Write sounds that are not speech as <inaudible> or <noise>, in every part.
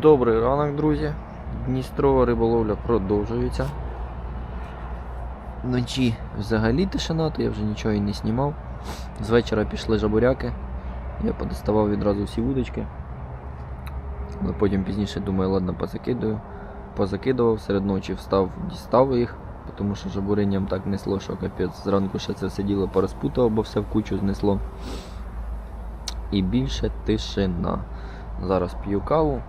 Добрий ранок, друзі. Дністрова риболовля продовжується. Вночі взагалі тишина, то я вже нічого і не знімав. З вечора пішли жабуряки. Я подоставав відразу всі вудочки. Але потім пізніше думаю, ладно, позакидаю. Позакидував, серед ночі встав, дістав їх, тому що жабуринням так несло, що капець. Зранку ще це все діло порозпутав, бо все в кучу знесло. І більше тишина. Зараз п'ю каву,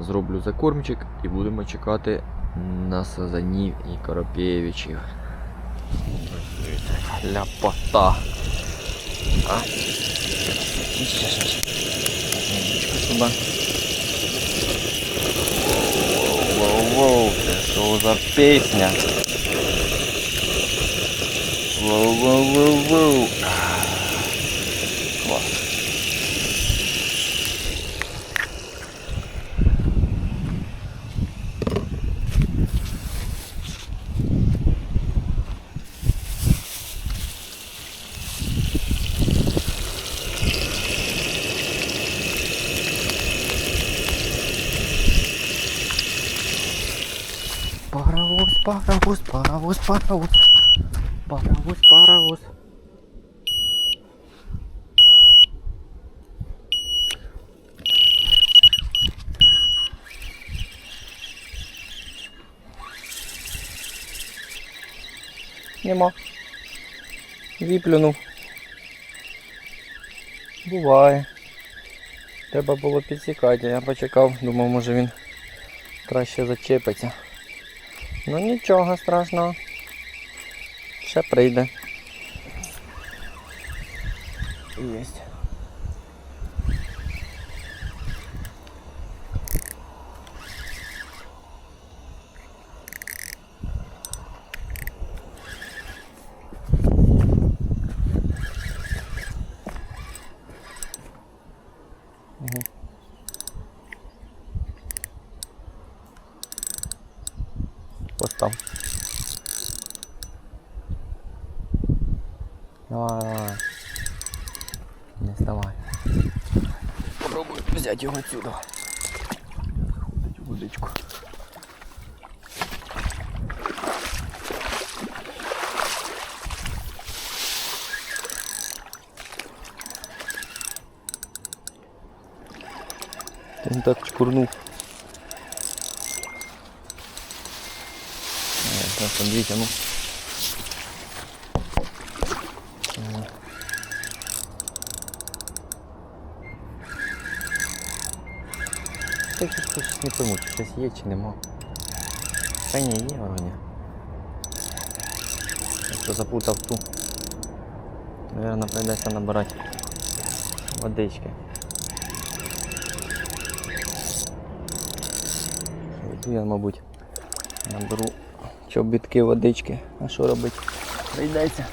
зроблю закормчик і будемо чекати на сазанів і коропєвичів. Ляпота. А. Сюди. Воу-воу, що за пісня? Воу-воу-воу-воу. Клас. Паровоз, паровоз, паровоз, паровоз. Паровоз. Нема. Віплюнув. Буває. Треба було підсікати, я почекав, думав, може він краще зачепиться. Ну нічого страшного. Ще прийде. Єсть. Постав. Давай, давай. Не вставай. Попробуй взяти його отсюда. Дать удочку. Він так чкурнув. Сейчас там витяну. Так щось не пойму, чи щось є чи нема. Та ні, є вроді. Якщо запутав ту, наверное, прийдеться набирати водички. Йду я, мабуть, наберу чобітки водички. А що робити? Прийдеться.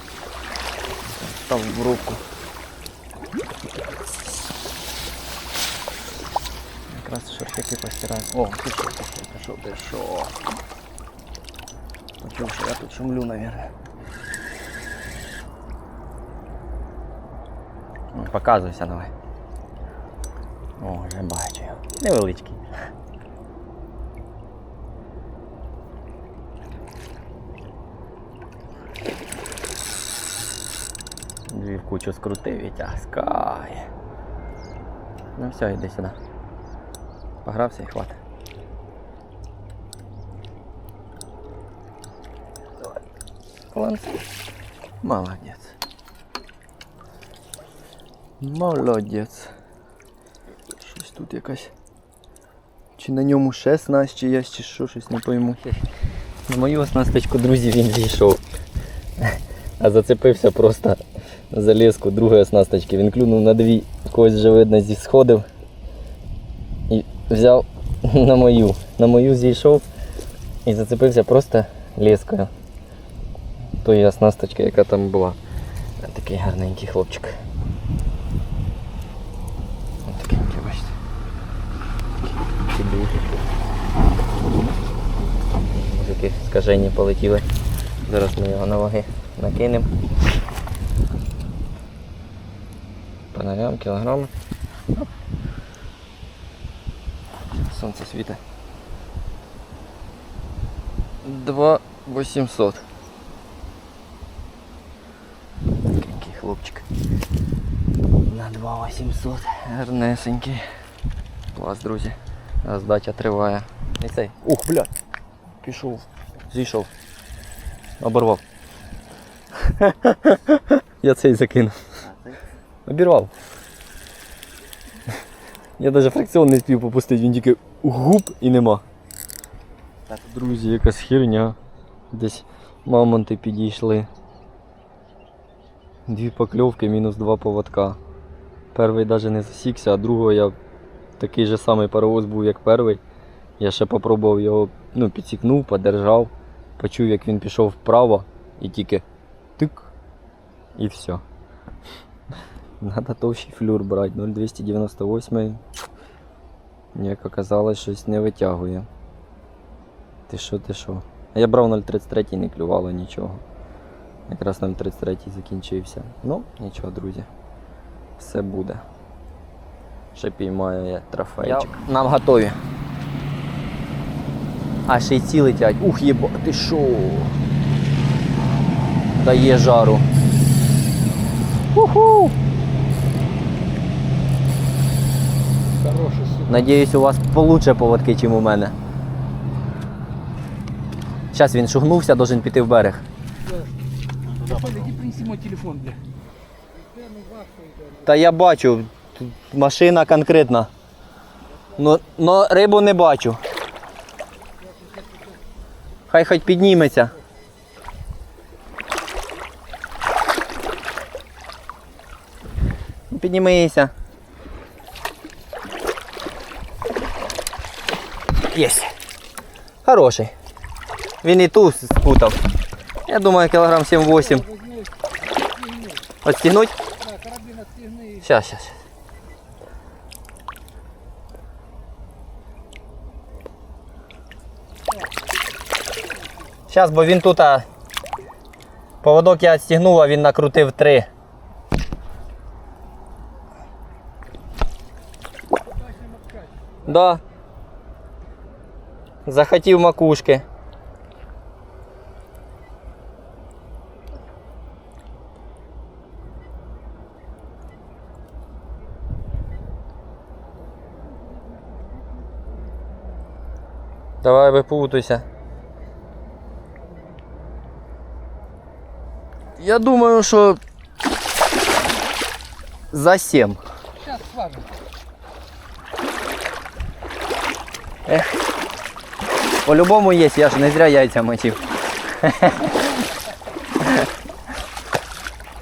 Став в руку. Якраз шоршики постираю. О, що, ти що, ти що? Почув, що я тут шумлю, наверное. Ну, показуйся давай. О, вже бачу. Невеличкий. Кучу скрутив і тяскає. Ну все, йди сюди. Погрався і хватить. Кланс. Молодець. Молодець. Щось тут якась. Чи на ньому ще снасть, чи я чи що, щось не пойму. На мою оснасточку, друзі, він зійшов. <laughs> А зацепився просто за леску другої оснасточки. Він клюнув на дві, когось вже видно зі сходив. І взяв на мою. На мою зійшов і зацепився просто лескою. Тої оснасточки, яка там була. Такий гарненький хлопчик. Ось бачите. Такий дуже. Мужики скажені полетіли. Зараз ми його на ваги накинемо. Понарям, кілограм. сонце світить. 2 800. Який хлопчик. На 2 800. Гарнесенький. Клас, друзі. Здача триває. І цей. Ух, блядь. Пішов. Зійшов. Оборвав. <laughs> Я цей закинув. Обірвав. Я навіть фракціон не спів попустити, він тільки губ і нема. Так, друзі, якась херня. Десь мамонти підійшли. Дві покльовки, мінус два поводка. Перший навіть не засікся, а другого я такий же самий паровоз був, як перший. Я ще попробував його, ну, підсікнув, подержав, почув, як він пішов вправо і тільки тик і все. Надо товщий флюр брати. 0,298. Як оказалось, щось не витягує. Ти що, ти що? Я брав 0,33 не клювало нічого. Якраз 0,33 закінчився. Ну, нічого, друзі. Все буде. Ще піймаю я трофейчик. Нам готові. А ще й ці летять. Ух, єба, ти що? Дає жару. Уху! Хороший сука. Надіюсь, у вас получше поводки, ніж у мене. Зараз він шугнувся, должен піти в берег. Та я бачу, машина конкретна. Но, но рибу не бачу. Хай хоч підніметься. Піднімися. Єсть. Хороший. Він і ту спутав. Я думаю, кілограм 7-8. Отстігнуть? Щас, щас. Щас, бо він тут. А... Поводок я відстігнув, а він накрутив три. Да. Захотів макушки. Давай випутуйся. Я думаю, що за 7. Сейчас сважем. По-любому є, я ж не зря яйця мочив.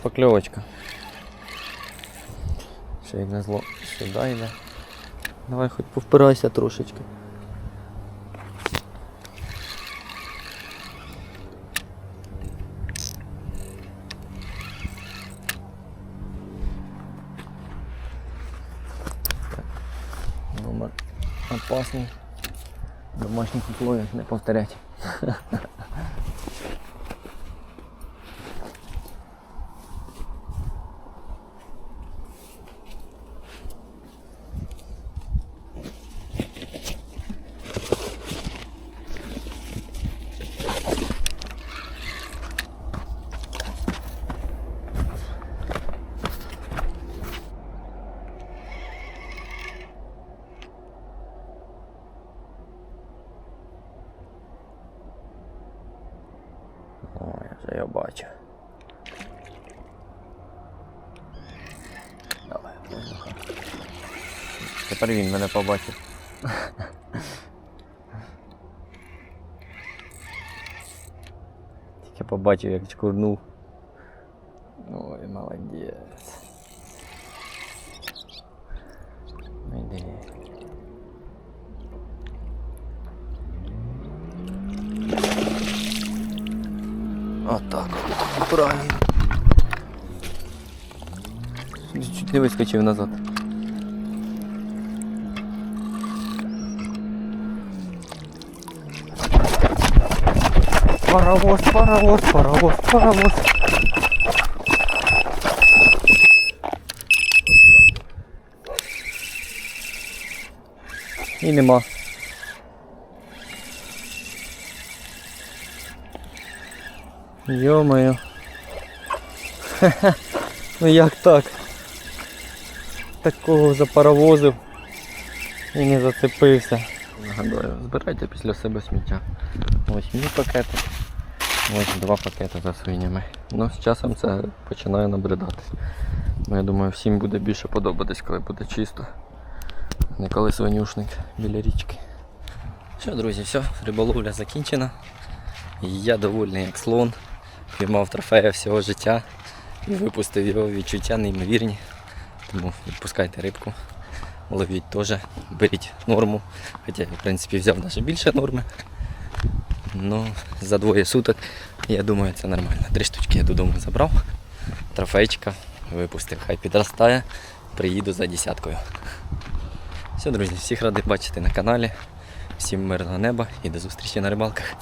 Покльовочка. Ще як на зло сюди йде. Давай хоч повпирайся трошечки. Номер опасний. В домашніх условиях не повторять. <laughs> Вже я бачу. Давай, воздуха. Тепер він мене побачив. Тільки побачив, як чкурнув. Ой, молодець. правильно. Чуть не вискочив назад. Паровоз, паровоз, паровоз, паровоз. І нема. Йо-моє. Ну як так? Такого запаровозив і не зацепився. Нагадую, збирайте після себе сміття. Ось мій пакет. Ось два пакети за свинями. Ну, з часом це починає набридати. Ну, я думаю, всім буде більше подобатись, коли буде чисто. Не коли свинюшник біля річки. Що, друзі, все, риболовля закінчена. Я довольний як слон. Піймав трофея всього життя випустив його відчуття неймовірні. Тому відпускайте рибку, ловіть теж, беріть норму. Хоча я в принципі взяв навіть більше норми. Ну, за двоє суток, я думаю, це нормально. Три штучки я додому забрав. Трофейчика випустив. Хай підростає, приїду за десяткою. Все, друзі, всіх радий бачити на каналі. Всім мирного неба і до зустрічі на рибалках.